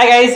Hi guys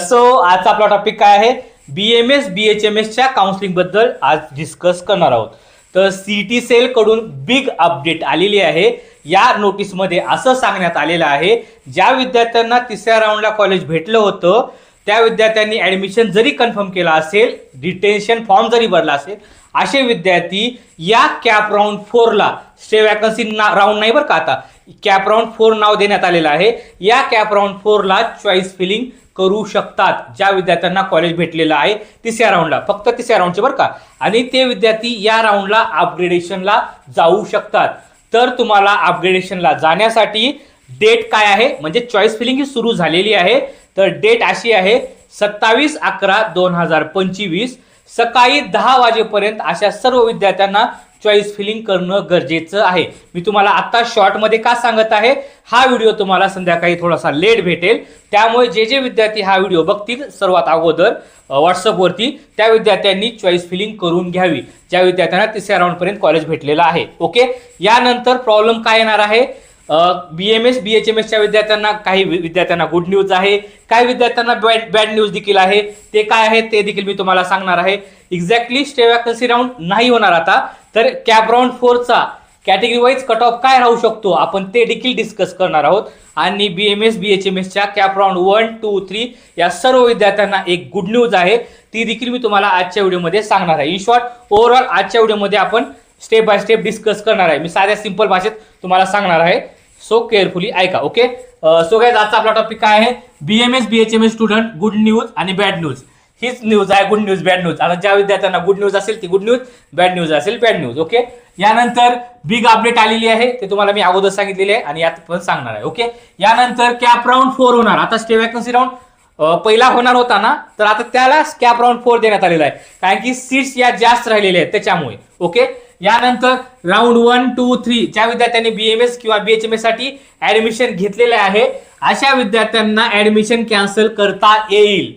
so आजचा आपला topic काय आहे? B M S B H M एसच्या काउन्सिलिंगबद्दल आज डिस्कस करणार आहोत. तर सी टी सेलकडून बिग अपडेट आलेली आहे. या नोटीसमध्ये असं सांगण्यात आलेलं आहे ज्या विद्यार्थ्यांना तिसऱ्या राऊंडला कॉलेज भेटलं होतं त्या विद्यार्थ्यांनी ॲडमिशन जरी कन्फर्म केलं असेल डिटेन्शन फॉर्म जरी भरला असेल असे विद्यार्थी या कॅप राऊंड फोरला स्टे वॅकन्सी ना राऊंड नाही बरं का आता. कॅप राऊंड फोर नाव देण्यात आलेलं आहे. या कॅप राऊंड फोरला चॉईस फिलिंग करू शकतात ज्या विद्यार्थ्यांना कॉलेज भेटलेलं आहे तिसऱ्या राऊंडला फक्त तिसऱ्या राऊंडचे बरं का. आणि ते विद्यार्थी या राऊंडला अपग्रेडेशनला जाऊ शकतात. तर तुम्हाला अपग्रेडेशनला जाण्यासाठी डेट काय आहे? म्हणजे चॉईस फिलिंग ही सुरू झालेली आहे. तर डेट अशी आहे सत्तावीस अकरा दोन हजार पंचवीस. सकाळी दहा वाजेपर्यंत अशा सर्व विद्यार्थ्यांना चॉईस फिलिंग करणं गरजेचं आहे. मी तुम्हाला आत्ता शॉर्टमध्ये का सांगत आहे? हा व्हिडिओ तुम्हाला संध्याकाळी थोडासा लेट भेटेल. त्यामुळे जे जे विद्यार्थी हा व्हिडिओ बघतील सर्वात अगोदर व्हॉट्सअपवरती त्या विद्यार्थ्यांनी चॉईस फिलिंग करून घ्यावी. ज्या विद्यार्थ्यांना तिसऱ्या राऊंडपर्यंत कॉलेज भेटलेलं आहे. ओके यानंतर प्रॉब्लेम काय येणार आहे? B M S B H M एसच्या विद्यार्थ्यांना काही विद्यार्थ्यांना गुड न्यूज आहे. काही विद्यार्थ्यांना बॅड बॅड न्यूज देखील आहे. ते काय आहे ते देखील मी तुम्हाला सांगणार आहे. एक्झॅक्टली स्टे वॅकन्सी राऊंड नाही होणार आता. तर कॅप राऊंड फोरचा कॅटेगरी वाईज कट ऑफ काय राहू शकतो आपण ते देखील डिस्कस करणार आहोत. आणि B M S B H M एसच्या CAP round one two three या सर्व विद्यार्थ्यांना एक गुड न्यूज आहे. ती देखील मी तुम्हाला आजच्या व्हिडिओमध्ये सांगणार आहे. इन शॉर्ट ओव्हरऑल आजच्या व्हिडिओमध्ये आपण स्टेप बाय स्टेप डिस्कस करणार आहे. मी साध्या सिंपल भाषेत तुम्हाला सांगणार आहे. सो केअरफुली ऐका ओके सो गाईज आजचा आपला टॉपिक काय आहे? B M S B H M S student good news आणि बॅड न्यूज हीच न्यूज आहे गुड न्यूज बॅड न्यूज आता ज्या विद्यार्थ्यांना गुड न्यूज असेल ती गुड न्यूज बॅड न्यूज असेल बॅड न्यूज ओके यानंतर बिग अपडेट आलेली आहे ते तुम्हाला मी अगोदर सांगितलेले आहे आणि यात पण सांगणार आहे ओके यानंतर कॅप राऊंड फोर होणार. आता स्टे वॅकन्सी राऊंड पहिला होणार होता ना? तर आता त्याला कॅप राऊंड फोर देण्यात आलेला आहे. कारण की सीट्स या जास्त राहिलेल्या आहेत त्याच्यामुळे ओके यानंतर राऊंड वन टू थ्री ज्या विद्यार्थ्यांनी बीएमएस किंवा बीएचएम एससाठी ऍडमिशन घेतलेले आहे अशा विद्यार्थ्यांना ऍडमिशन कॅन्सल करता येईल.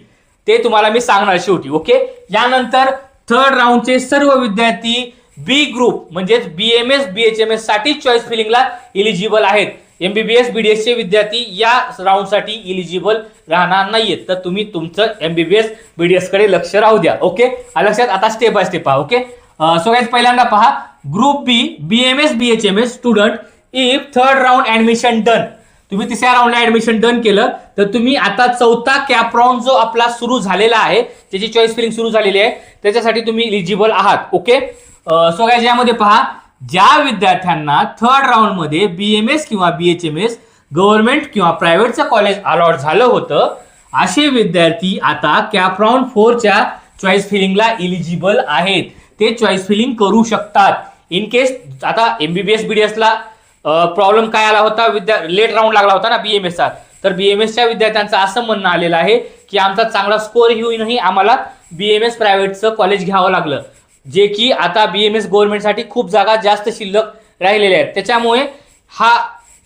ते तुम्हाला मी सांगणार शेवटी ओके यानंतर थर्ड राऊंडचे सर्व विद्यार्थी बी ग्रुप म्हणजेच बीएमएस बीएचएमएससाठी चॉईस फिलिंगला इलिजिबल आहेत. एमबीबीएस बीडीएस चे विद्यार्थी या राऊंडसाठी इलिजिबल राहणार नाहीयेत. तर तुम्ही तुमचं एमबीबीएस बीडीएसकडे लक्ष राहू द्या ओके लक्षात आता स्टेप बाय स्टेप पहा ओके सो गाईज पहिल्यांदा पहा. Group B B M S B H M S student if third round admission done तुम्ही तिसऱ्या राऊंडला ऍडमिशन डन केलं तर तुम्ही आता चौथा कॅप राऊंड जो आपला सुरू झालेला आहे त्याची चॉईस फिलिंग सुरू झालेली आहे त्याच्यासाठी तुम्ही इलिजिबल आहात ओके सो गाईज यामध्ये पहा. ज्या विद्यार्थ्यांना थर्ड राऊंडमध्ये बी एम एस किंवा B H M S government किंवा प्रायव्हेटचं कॉलेज अलॉट झालं होतं असे विद्यार्थी आता कॅप राऊंड फोरच्या चॉईस फिलिंगला इलिजिबल आहेत. ते चॉईस फिलिंग करू शकतात. इन केस आता एमबीबीएस बीडीएसला प्रॉब्लेम काय आला होता? विद्या लेट राऊंड लागला होता ना बीएमएसचा तर बीएमएसच्या विद्यार्थ्यांचं असं म्हणणं आलेलं आहे की आमचा चांगला स्कोअर येऊनही आम्हाला बीएमएस प्रायव्हेटचं कॉलेज घ्यावं लागलं. जे की आता बीएमएस गव्हर्नमेंटसाठी खूप जागा जास्त शिल्लक राहिलेल्या आहेत. त्याच्यामुळे हा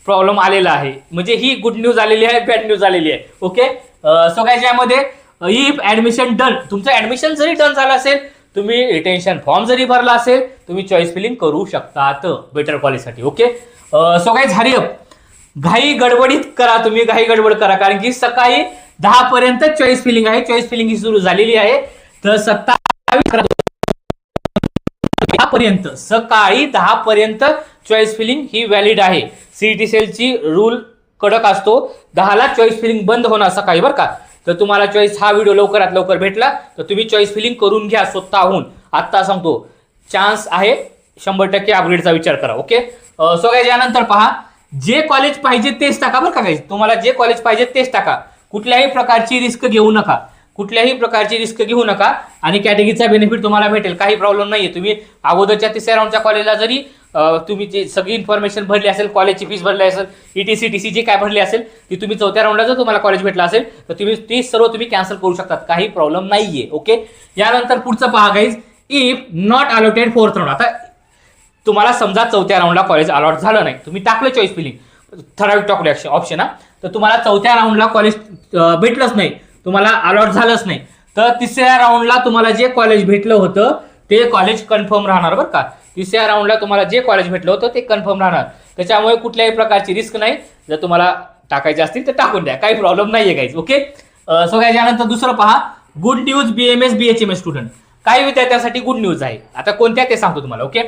प्रॉब्लेम आलेला आहे. म्हणजे ही गुड न्यूज आलेली आहे बॅड न्यूज आलेली आहे. ओके सो काय ज्यामध्ये इफ ऍडमिशन डन तुमचं ऍडमिशन जरी डन झालं असेल तुम्ही रिटेन्शन फॉर्म जरी भरला असेल तुम्ही चॉईस फिलिंग करू शकतात. बेटर कॉलेजसाठी ओके सो काय झाली घाई गडबडीत करा तुम्ही घाई गडबड करा. कारण की सकाळी दहा पर्यंत चॉईस फिलिंग आहे. चॉईस फिलिंग ही सुरू झालेली आहे. तर सत्तावीस पर्यंत सकाळी दहा पर्यंत चॉईस फिलिंग ही व्हॅलिड आहे. सीईटी सेलची रूल कडक असतो. दहाला चॉईस फिलिंग बंद होणार सकाळी बरं का? तर तुम्हाला चॉईस हा व्हिडिओ लवकरात लवकर भेटला. तर तुम्ही चॉईस फिलिंग करून घ्या स्वतःहून. आत्ता सांगतो. चान्स आहे शंभर टक्के अपग्रेडचा विचार करा ओके सो काय यानंतर पहा. जे कॉलेज पाहिजे तेच टाका बरं का काही तुम्हाला जे कॉलेज पाहिजे तेच टाका. कुठल्याही प्रकारची रिस्क घेऊ नका. कुठल्याही प्रकारची रिस्क घेऊ नका. आणि कॅटेगरीचा बेनिफिट तुम्हाला भेटेल. काही प्रॉब्लेम नाही तुम्ही अगोदरच्या तिसऱ्या राऊंडच्या कॉलेजला जरी तुम्ही जे सगळी इन्फॉर्मेशन भरली असेल कॉलेजची फीस भरली असेल E T C T C जी काय भरली असेल ती तुम्ही चौथ्या राऊंडला जर तुम्हाला कॉलेज भेटला असेल तर तुम्ही ती सर्व तुम्ही कॅन्सल करू शकतात. काही प्रॉब्लेम नाहीये ओके यानंतर पुढचं भाग आहे if not allotted fourth round आता तुम्हाला समजा चौथ्या राऊंडला कॉलेज अलॉट झालं नाही तुम्ही टाकलं चॉईस फिलिंग ठराविक टाकले ऑप्शन हा. तर तुम्हाला चौथ्या राऊंडला कॉलेज भेटलंच नाही तुम्हाला अलॉट झालंच नाही. तर तिसऱ्या राऊंडला तुम्हाला जे कॉलेज भेटलं होतं ते कॉलेज कन्फर्म राहणार बरं का? तिसऱ्या राऊंडला तुम्हाला जे कॉलेज भेटलं होतं ते कन्फर्म राहणार. त्याच्यामुळे कुठल्याही प्रकारची रिस्क नाही. जर तुम्हाला टाकायचे असतील तर टाकून द्या. काही प्रॉब्लेम नाही आहे काहीच ओके सो काय यानंतर दुसरं पहा. Good news B M S B H M S student काही विद्यार्थ्यांसाठी गुड न्यूज आहे. आता कोणत्या ते सांगतो तुम्हाला ओके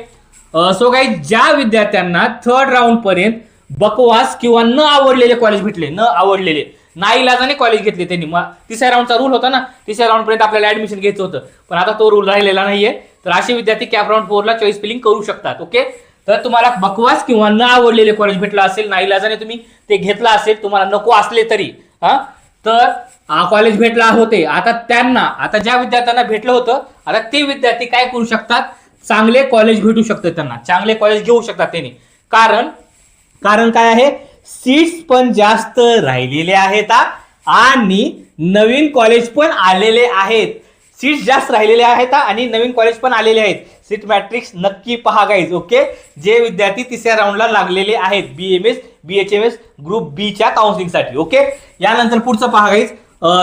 सो काही ज्या विद्यार्थ्यांना थर्ड राऊंड पर्यंत बकवास किंवा न आवडलेले कॉलेज भेटले न आवडलेले नाईलाजाने कॉलेज घेतले त्यांनी. मग तिसऱ्या राऊंडचा रूल होता ना तिसऱ्या राऊंड पर्यंत आपल्याला ऍडमिशन घ्यायचं होतं. पण आता तो रूल राहिलेला नाहीये. तर असे विद्यार्थी कॅप राऊंड फोरला चॉईस फिलिंग करू शकतात ओके तर तुम्हाला बकवास किंवा न आवडलेले कॉलेज भेटलं असेल नाईलाजाने तुम्ही ते घेतलं असेल तुम्हाला नको असले तरी हा? तर कॉलेज भेटला होते. आता त्यांना आता ज्या विद्यार्थ्यांना भेटलं होतं आता ते विद्यार्थी काय करू शकतात? चांगले कॉलेज भेटू शकतं त्यांना. चांगले कॉलेज घेऊ शकतात त्यांनी. कारण कारण काय आहे? सीट्स पण जास्त राहिलेले आहेत आणि नवीन कॉलेज पण आलेले आहेत. सीट्स जास्त राहिलेले आहेत आणि नवीन कॉलेज पण आलेले आहेत. सीट मॅट्रिक्स नक्की पहा गाईज ओके जे विद्यार्थी तिसऱ्या राऊंडला लागलेले आहेत B M S B H M S group बीच्या काउन्सिलिंगसाठी ओके यानंतर पुढचं पहा guys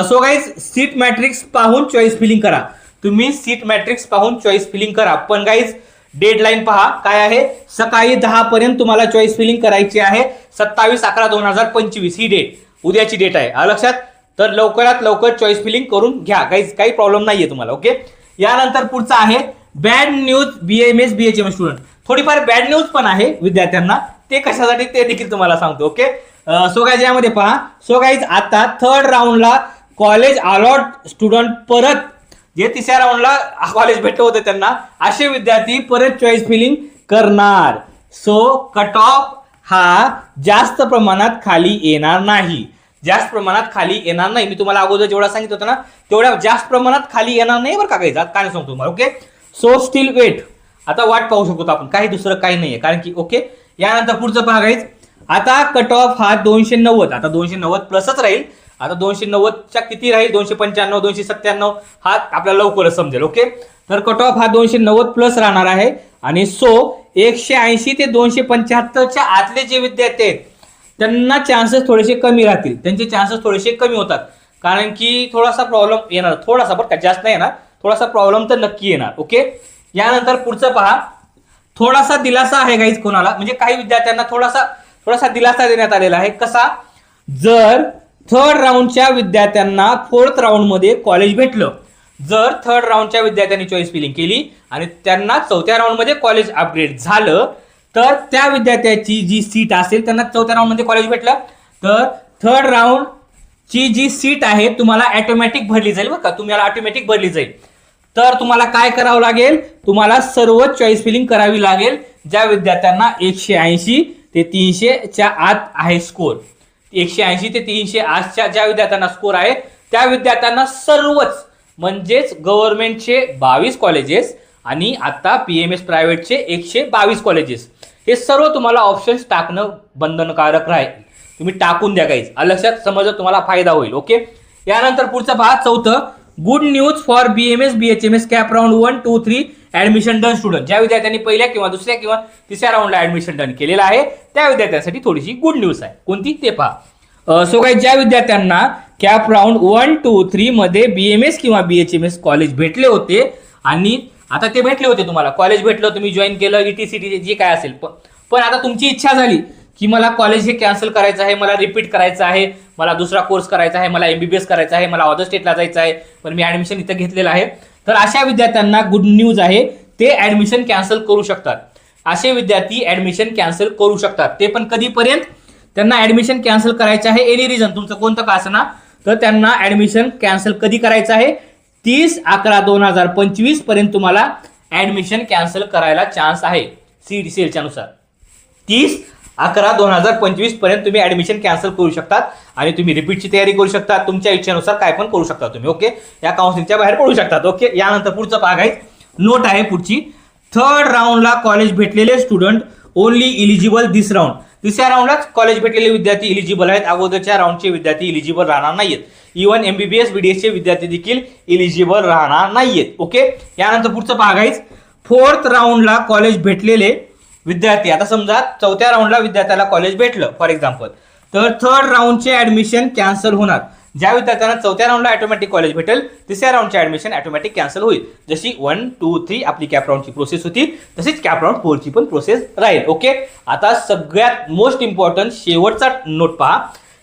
so guys seat matrix पाहून चॉईस फिलिंग करा. तुम्ही सीट मॅट्रिक्स पाहून चॉईस फिलिंग करा. पण गाईज डेडलाईन पहा काय आहे? सकाळी दहा पर्यंत तुम्हाला चॉईस फिलिंग करायची आहे. सत्तावीस अकरा दोन हजार पंचवीस ही डेट उद्याची डेट आहे. लक्षात? तर लवकरात लवकर चॉईस फिलिंग करून घ्या. काही काही प्रॉब्लेम नाहीये तुम्हाला ओके यानंतर पुढचा आहे bad news BMS BHM student थोडीफार बॅड न्यूज पण आहे विद्यार्थ्यांना. ते कशासाठी ते देखील तुम्हाला सांगतो ओके सो गाईज यामध्ये पहा. सो गाईज आता थर्ड राऊंडला कॉलेज अलॉट स्टुडंट परत जे तिसऱ्या राऊंडला कॉलेज भेटलं होतं त्यांना असे विद्यार्थी परत चॉईस फिलिंग करणार. सो कट ऑफ हा जास्त प्रमाणात खाली येणार नाही. जास्त प्रमाणात खाली येणार नाही. मी तुम्हाला अगोदर जेवढा सांगितलं होतं ना तेवढ्या जास्त प्रमाणात खाली येणार नाही बरं का काही काय नाही सांगतो तुम्हाला ओके सो स्टील वेट आता वाट पाहू शकतो आपण. काही दुसरं काही नाहीये. कारण की ओके यानंतर पुढचं पहा guys. आता कट ऑफ हा दोनशे नव्वद. आता दोनशे नव्वद प्लसच राहील. आता दोनशे नव्वदच्या किती राहील? दोनशे पंच्याण्णव दोनशे सत्त्याण्णव? हा आपल्याला लवकरच समजेल ओके? तर कट ऑफ हा दोनशे नव्वद प्लस राहणार आहे. आणि सो एकशे ऐंशी ते दोनशे पंच्याहत्तरच्या आतले जे विद्यार्थी आहेत त्यांना चान्सेस थोडेसे कमी राहतील. त्यांचे चान्सेस थोडेसे कमी होतात. कारण की थोडासा प्रॉब्लेम येणार. थोडासा बरं का जास्त नाही येणार. थोडासा प्रॉब्लेम तर नक्की येणार ओके? यानंतर पुढचं पहा. थोडासा दिलासा आहे काहीच कोणाला? म्हणजे काही विद्यार्थ्यांना थोडासा थोडासा दिलासा देण्यात आलेला आहे. कसा? जर थर्ड राऊंडच्या विद्यार्थ्यांना फोर्थ राऊंडमध्ये कॉलेज भेटलं. जर थर्ड राऊंडच्या विद्यार्थ्यांनी चॉईस फिलिंग केली आणि त्यांना चौथ्या राऊंडमध्ये कॉलेज अपग्रेड झालं तर त्या विद्यार्थ्याची जी सीट असेल त्यांना चौथ्या राऊंडमध्ये कॉलेज भेटलं. तर थर्ड राऊंडची जी सीट आहे तुम्हाला ऑटोमॅटिक भरली जाईल बरं का. तुम्हाला ऑटोमॅटिक भरली जाईल. तर तुम्हाला काय करावं लागेल? तुम्हाला सर्व चॉईस फिलिंग करावी लागेल ज्या विद्यार्थ्यांना एकशे ऐंशी ते तीनशेच्या आत आहे स्कोर एकशे ऐंशी ते तीनशे आजच्या ज्या विद्यार्थ्यांना स्कोर आहे त्या विद्यार्थ्यांना सर्वच म्हणजेच गव्हर्नमेंटचे बावीस कॉलेजेस आणि आता पी एम एस प्रायव्हेटचे एकशे बावीस कॉलेजेस हे सर्व तुम्हाला ऑप्शन्स टाकणं बंधनकारक राहील. तुम्ही टाकून द्या काहीच लक्षात समजा तुम्हाला फायदा होईल ओके यानंतर पुढचा पहा चौथं good news for B M S B H M S CAP round one two three admission done student ज्या विद्यार्थ्यांनी पहिल्या किंवा दुसऱ्या किंवा तिसऱ्या राऊंडला ऍडमिशन डन केलेलं आहे त्या विद्यार्थ्यांसाठी थोडीशी गुड न्यूज आहे. कोणती? ते पहा. सो काय ज्या विद्यार्थ्यांना CAP round one two three मध्ये बी एम एस किंवा B H M S college भेटले होते आणि आता ते भेटले होते तुम्हाला. कॉलेज भेटलं तुम्ही जॉईन केलं ई टी सी टी जे काय असेल. पण आता तुमची इच्छा झाली. की मला कॉलेज हे कॅन्सल करायचं आहे मला रिपीट करायचं आहे मला दुसरा कोर्स करायचा आहे मला एमबीबीएस करायचा आहे मला अदर स्टेटला जायचं आहे पण मी ऍडमिशन इथं घेतलेलं आहे. तर अशा विद्यार्थ्यांना गुड न्यूज आहे ते ऍडमिशन कॅन्सल करू शकतात. असे विद्यार्थी ऍडमिशन कॅन्सल करू शकतात. ते पण कधीपर्यंत? त्यांना ऍडमिशन कॅन्सल करायचं आहे एनी रिझन तुमचं कोणतं का ना? तर त्यांना ऍडमिशन कॅन्सल कधी करायचं आहे? तीस अकरा दोन हजार पंचवीसपर्यंत तुम्हाला ऍडमिशन कॅन्सल करायला चान्स आहे. सी डी सी नुसार. तीस अकरा दोन हजार पंचवीसपर्यंत तुम्ही ऍडमिशन कॅन्सल करू शकतात आणि तुम्ही रिपीटची तयारी करू शकता. तुमच्या इच्छेनुसार काय पण करू शकता तुम्ही ओके या काउन्सिलिंगच्या बाहेर पडू शकतात ओके यानंतर पुढचं भाग आहे. नोट आहे पुढची. थर्ड राऊंडला कॉलेज भेटलेले student only eligible this round तिसऱ्या राऊंडलाच कॉलेज भेटलेले विद्यार्थी इलिजिबल आहेत. अगोदरच्या राऊंडचे विद्यार्थी इलिजिबल राहणार नाहीत इव्हन एमबीबीएस बीडीएसचे विद्यार्थी देखील इलिजिबल राहणार नाहीयेत ओके यानंतर पुढचं भाग आहे. फोर्थ राऊंडला कॉलेज भेटलेले विद्यार्थी आता समजा चौथ्या राऊंडला विद्यार्थ्याला कॉलेज भेटलं फॉर एक्झाम्पल तर थर्ड राऊंडचे ऍडमिशन कॅन्सल होणार. ज्या विद्यार्थ्यांना चौथ्या राऊंडला ॲटोमॅटिक कॉलेज भेटेल तिसऱ्या राऊंडचे ऍडमिशन ॲटोमॅटिक कॅन्सल होईल. जशी वन टू थ्री आपली कॅप राऊंडची प्रोसेस होती तशीच कॅप राऊंड फोरची पण प्रोसेस राहील. ओके आता सगळ्यात मोस्ट इम्पॉर्टंट शेवटचा नोट पहा.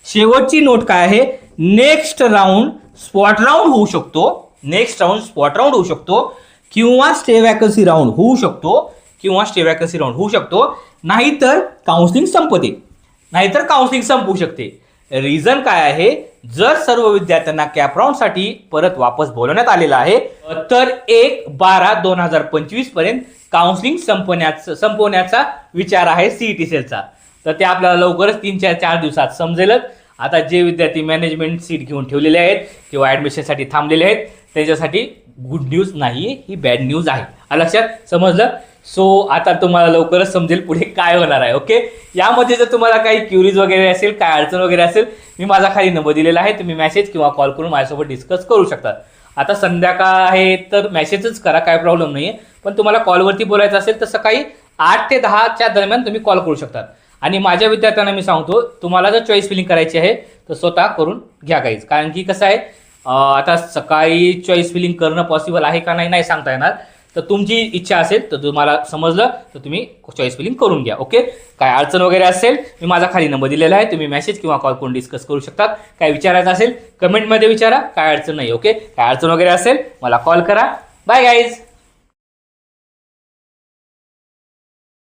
शेवटची नोट काय आहे? नेक्स्ट राऊंड स्पॉट राऊंड होऊ शकतो. नेक्स्ट राऊंड स्पॉट राऊंड होऊ शकतो. किंवा स्टे वॅकन्सी राऊंड होऊ शकतो. किंवा स्टे वॅकन्सी राऊंड होऊ शकतो. नाहीतर काउन्सिलिंग संपते. नाहीतर काउन्सिलिंग संपू शकते. रिझन काय आहे? जर सर्व विद्यार्थ्यांना कॅप राऊंडसाठी परत वापस बोलवण्यात आलेलं आहे तर एक बारा दोन हजार पंचवीसपर्यंत काउन्सिलिंग संपवण्याचा संपवण्याचा विचार आहे सीईटी सेलचा तर ते आपल्याला लवकरच तीन चार चार दिवसात समजेलच आता जे विद्यार्थी मॅनेजमेंट सीट घेऊन ठेवलेले आहेत किंवा ॲडमिशनसाठी थांबलेले आहेत त्याच्यासाठी गुड न्यूज नाही ही बॅड न्यूज आहे. लक्षात? समजलं? सो आता तुम्हाला लवकरच समजेल पुढे काय होणार आहे ओके यामध्ये जर तुम्हाला काही क्युरीज वगैरे असेल काय अडचण वगैरे असेल मी माझा खाली नंबर दिलेला आहे तुम्ही मेसेज किंवा कॉल करून माझ्यासोबत डिस्कस करू शकता. आता संध्याकाळ आहे तर मेसेजच करा काय प्रॉब्लेम नाही आहे पण तुम्हाला कॉलवरती बोलायचं असेल तर सकाळी आठ ते दहाच्या दरम्यान तुम्ही कॉल करू शकता. आणि माझ्या विद्यार्थ्यांना मी सांगतो तुम्हाला जर चॉईस फिलिंग करायची आहे तर स्वतः करून घ्या काहीच कारण की कसं आहे आता सकाळी चॉईस फिलिंग करणं पॉसिबल आहे का नाही नाही सांगता येणार. तर तुमची इच्छा असेल तर तुम्हाला समजलं तर तुम्ही चॉईस फिलिंग करून घ्या ओके? काय अडचण वगैरे असेल मी माझा खाली नंबर दिलेला आहे तुम्ही मेसेज किंवा कॉल करून डिस्कस करू शकतात. काय विचारायचं असेल कमेंटमध्ये विचारा काय अडचण नाही ओके? काय अडचण वगैरे असेल मला कॉल करा. Bye guys